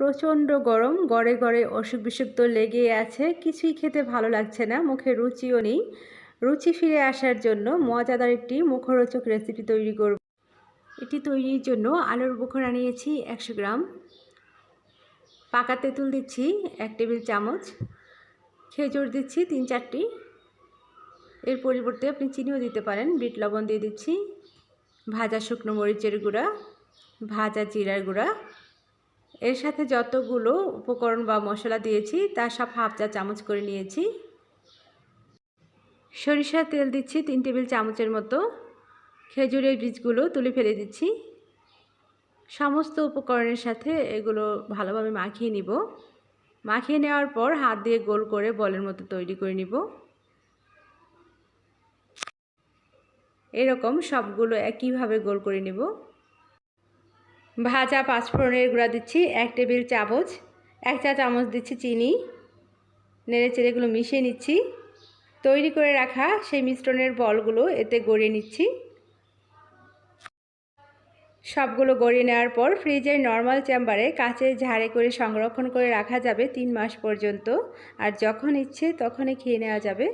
প্রচণ্ড গরম, গড়ে গড়ে অসুখ বিসুখ তো লেগেই আছে, কিছুই খেতে ভালো লাগছে না, মুখে রুচিও নেই। রুচি ফিরে আসার জন্য মজাদার একটি মুখরোচক রেসিপি তৈরি করব। এটি তৈরির জন্য আলুর বোখরা নিয়েছি একশো গ্রাম। পাকা তেঁতুল দিচ্ছি এক টেবিল চামচ। খেজুর দিচ্ছি তিন চারটি। এর পরিবর্তে আপনি চিনিও দিতে পারেন, বিট লবণ দিয়ে দিচ্ছি। ভাজা শুকনো মরিচের গুঁড়া, ভাজা জিরার গুঁড়া এর সাথে যতগুলো উপকরণ বা মশলা দিয়েছি তা সব হাফ চা চামচ করে নিয়েছি। সরিষার তেল দিচ্ছি তিন টেবিল চামচের মতো। খেজুরের বীজগুলো তুলে ফেলে দিচ্ছি। সমস্ত উপকরণের সাথে এগুলো ভালোভাবে মাখিয়ে নিব। মাখিয়ে নেওয়ার পর হাত দিয়ে গোল করে বলের মতো তৈরি করে নিব। এরকম সবগুলো একইভাবে গোল করে নেব। ভাজা পাঁচফোড়নের গুঁড়া দিচ্ছি, এক টেবিল চামচ, এক চা চামচ দিচ্ছি চিনি, নেড়ে চেড়েগুলো মিশিয়ে নিচ্ছি। তৈরি করে রাখা সেই মিশ্রণের বলগুলো এতে গড়িয়ে নিচ্ছি। সবগুলো গড়িয়ে নেওয়ার পর ফ্রিজের নর্মাল চেম্বারে কাচের ঝাড়ে করে সংরক্ষণ করে রাখা যাবে তিন মাস পর্যন্ত। আর যখন ইচ্ছে তখনই খেয়ে নেওয়া যাবে।